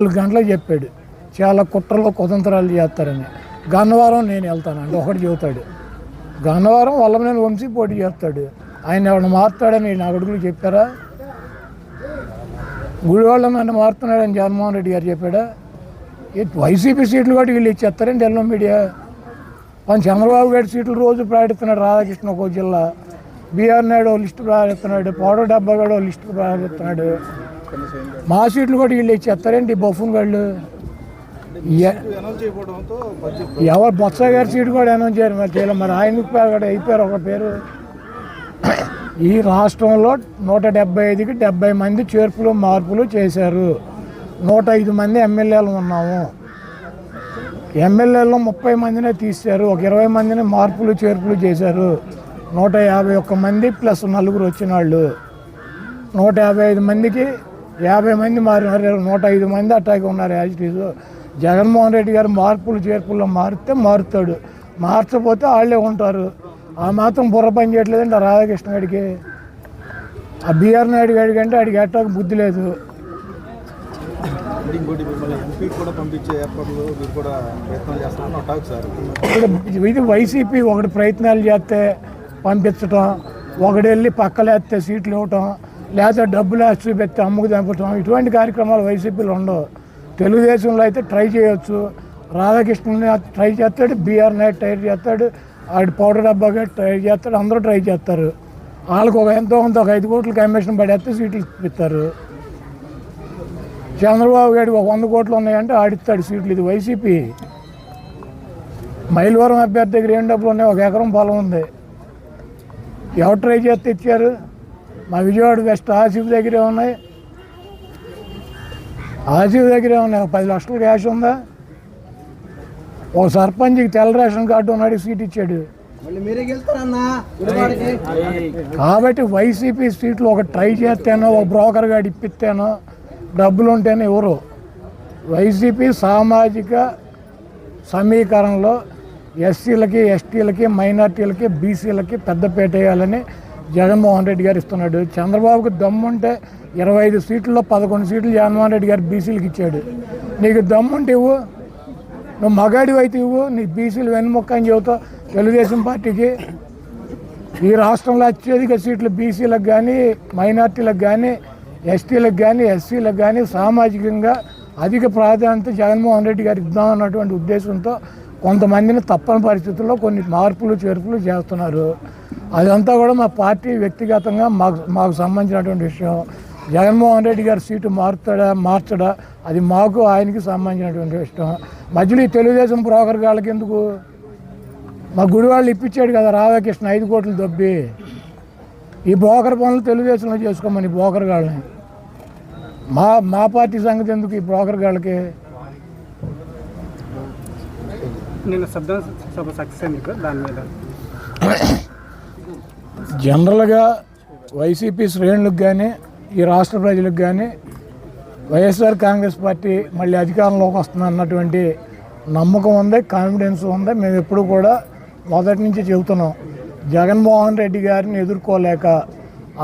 నాలుగు గంటలకు చెప్పాడు. చాలా కుట్రలో కుతంత్రాలు చేస్తారని. గన్నవరం నేను వెళ్తానండి ఒకటి చెబుతాడు. గన్నవరం నేను వంశీ పోటీ చేస్తాడు. ఆయన ఎవరిని మారుతాడని నా కొడుకులు చెప్పారా? గుడివాళ్ళ నన్ను మారుతున్నాడని జగన్మోహన్ రెడ్డి గారు చెప్పాడా? ఈ వైసీపీ సీట్లు కూడా వీళ్ళు ఇచ్చేస్తారండి ఎల్లో మీడియా. మన చంద్రబాబు గారి సీట్లు రోజు ప్రయాణిస్తున్నాడు రాధాకృష్ణ ఒక జిల్లా. బీఆర్ నాయుడు లిస్టు ప్రయాణిస్తున్నాడు పౌడర్ డబ్బా కూడా లిస్టు ప్రయాణిస్తున్నాడు. మా సీట్లు కూడా వీళ్ళు ఇచ్చేస్తారేంటి బఫున్ వాళ్ళు ఎవరు బొత్స గారి సీటు కూడా అనౌన్స్ చేయరు మరి చేయలేదు మరి ఆయనకు కూడా అయిపోయారు ఒక పేరు. ఈ రాష్ట్రంలో నూట డెబ్బై ఐదుకి డెబ్బై మంది చేర్పులు మార్పులు చేశారు. నూట ఐదు మంది ఎమ్మెల్యేలు ఉన్నాము. ఎమ్మెల్యేలో ముప్పై మందినే తీశారు. ఒక ఇరవై మందిని మార్పులు చేర్పులు చేశారు. నూట యాభై ఒక్క మంది ప్లస్ నలుగురు వచ్చిన వాళ్ళు. నూట యాభై ఐదు మందికి యాభై మంది మారినారు నూట ఐదు మంది అట్టాగే ఉన్నారు as it is. Jaganmohan Reddy గారు మార్పులు చేర్పుల్లో మారితే మారుతాడు. మార్చకపోతే వాళ్ళే ఉంటారు. ఆ మాత్రం బుర్ర పని చేయట్లేదండి రాధాకృష్ణ గారికి ఆ బిఆర్ నాయుడు గారికి అంటే ఆడికి ఎట్టాక బుద్ధి లేదు. ఇది వైసీపీ ఒకటి ప్రయత్నాలు చేస్తే పంపించటం ఒకటి వెళ్ళి పక్కలేస్తే సీట్లు ఇవ్వటం లేకపోతే డబ్బులు వేసి పెట్టి అమ్ముకుదాం ఇటువంటి కార్యక్రమాలు వైసీపీలో ఉండవు. తెలుగుదేశంలో అయితే ట్రై చేయొచ్చు. రాధాకృష్ణుని ట్రై చేస్తాడు బీఆర్ నాయుడు ట్రై చేస్తాడు ఆడి పౌడర్ డబ్బాగా ట్రై చేస్తాడు అందరూ ట్రై చేస్తారు. వాళ్ళకి ఒక ఎంతో కొంత ఒక ఐదు కోట్లు కమిషన్ పడేస్తే సీట్లు ఇప్పిస్తారు. చంద్రబాబు గారికి ఒక వంద కోట్లు ఉన్నాయంటే ఆడిస్తాడు సీట్లు. ఇది వైసీపీ. మైలవరం అభ్యర్థి దగ్గర ఏం డబ్బులు ఉన్నాయి? ఒక ఎకరం పొలం ఉంది. ఎవరు ట్రై చేస్తే ఇచ్చారు? మా విజయవాడ వెస్ట్ ఆసిఫ్ దగ్గరే ఉన్నాయి. ఆసిఫ్ దగ్గరే ఉన్నాయి. ఒక పది లక్షల క్యాష్ ఉందా? ఒక సర్పంచ్కి తెల్ల రేషన్ కార్డు ఉన్నాడు సీట్ ఇచ్చాడు. కాబట్టి వైసీపీ సీట్లు ఒక ట్రై చేస్తేనో ఒక బ్రోకర్ గాడు ఇప్పిస్తేనో డబ్బులు ఉంటేనే ఎవరు? వైసీపీ సామాజిక సమీకరణలో ఎస్సీలకి ఎస్టీలకి మైనార్టీలకి బీసీలకి పెద్దపేట వేయాలని జగన్మోహన్ రెడ్డి గారు ఇస్తున్నాడు. చంద్రబాబుకి దమ్ముంటే ఇరవై ఐదు సీట్లలో పదకొండు సీట్లు జగన్మోహన్ రెడ్డి గారు బీసీలకు ఇచ్చాడు. నీకు దమ్ముంటే ఇవ్వు. నువ్వు మగాడివి అయితే ఇవ్వు. నీ బీసీలు వెన్నుముక్క అని చెబుతావు. తెలుగుదేశం పార్టీకి. ఈ రాష్ట్రంలో అత్యధిక సీట్లు బీసీలకు కానీ మైనార్టీలకు కానీ ఎస్టీలకు కానీ ఎస్సీలకు కానీ సామాజికంగా అధిక ప్రాధాన్యత జగన్మోహన్ రెడ్డి గారు ఇద్దామన్నటువంటి ఉద్దేశంతో కొంతమందిని తప్పని పరిస్థితుల్లో కొన్ని మార్పులు చేర్పులు చేస్తున్నారు. అదంతా కూడా మా పార్టీ వ్యక్తిగతంగా మాకు మాకు సంబంధించినటువంటి విషయం. జగన్మోహన్ రెడ్డి గారి సీటు మారుతాడా మార్చడా? అది మాకు ఆయనకి సంబంధించినటువంటి విషయం. మధ్యలో ఈ తెలుగుదేశం బ్రోకర్ గాళ్ళకి ఎందుకు? మా గుడివాళ్ళు ఇప్పించాడు కదా రాధాకృష్ణ ఐదు కోట్లు దొబ్బి. ఈ బ్రోకర్ పనులు తెలుగుదేశంలో చేసుకోమని బ్రోకర్ గాళ్ళని. మా మా పార్టీ సంగతి ఎందుకు ఈ బ్రోకర్ గాళ్ళకి? నేను శబ్దం సభ సక్సెస్ అయింది దాని మీద. జనరల్గా వైసీపీ శ్రేణులకు కానీ ఈ రాష్ట్ర ప్రజలకు కానీ వైఎస్ఆర్ కాంగ్రెస్ పార్టీ మళ్ళీ అధికారంలోకి వస్తుంది అన్నటువంటి నమ్మకం ఉంది కాన్ఫిడెన్స్ ఉంది. మేము ఎప్పుడు కూడా మొదటి నుంచి చెబుతున్నాం జగన్మోహన్ రెడ్డి గారిని ఎదుర్కోలేక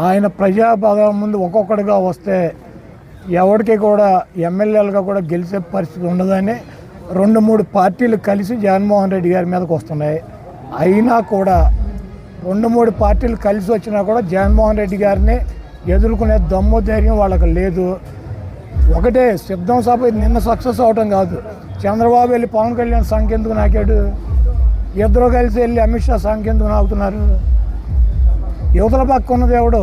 ఆయన ప్రజాపదం ముందు ఒక్కొక్కడిగా వస్తే ఎవరికి కూడా ఎమ్మెల్యేలుగా కూడా గెలిచే పరిస్థితి ఉండదని రెండు మూడు పార్టీలు కలిసి జగన్మోహన్ రెడ్డి గారి మీదకి వస్తున్నాయి. అయినా కూడా రెండు మూడు పార్టీలు కలిసి వచ్చినా కూడా జగన్మోహన్ రెడ్డి గారిని ఎదుర్కొనే దమ్ము ధైర్యం వాళ్ళకి లేదు. ఒకటే సిద్ధం సభ నిన్న సక్సెస్ అవటం కాదు. చంద్రబాబు వెళ్ళి పవన్ కళ్యాణ్ సంఖ్య ఎందుకు నాకాడు? ఇద్దరు కలిసి వెళ్ళి అమిత్ షా సంఖ్య ఎందుకు నాకుతున్నారు? యువతల పక్క ఉన్నది ఎవడు?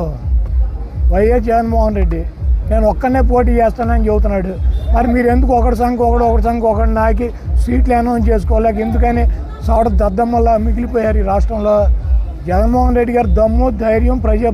వైఎస్ జగన్మోహన్ రెడ్డి. నేను ఒక్కనే పోటీ చేస్తానని చెబుతున్నాడు. మరి మీరు ఎందుకు ఒకటి సంఘం ఒకడు ఒకటి సంఘం ఒకటి నాకి సీట్లు అనౌన్స్ చేసుకోలేక ఎందుకని సోడ దద్దమ్మలా మిగిలిపోయారు ఈ రాష్ట్రంలో. జగన్మోహన్ రెడ్డి గారు దమ్ము ధైర్యం ప్రజా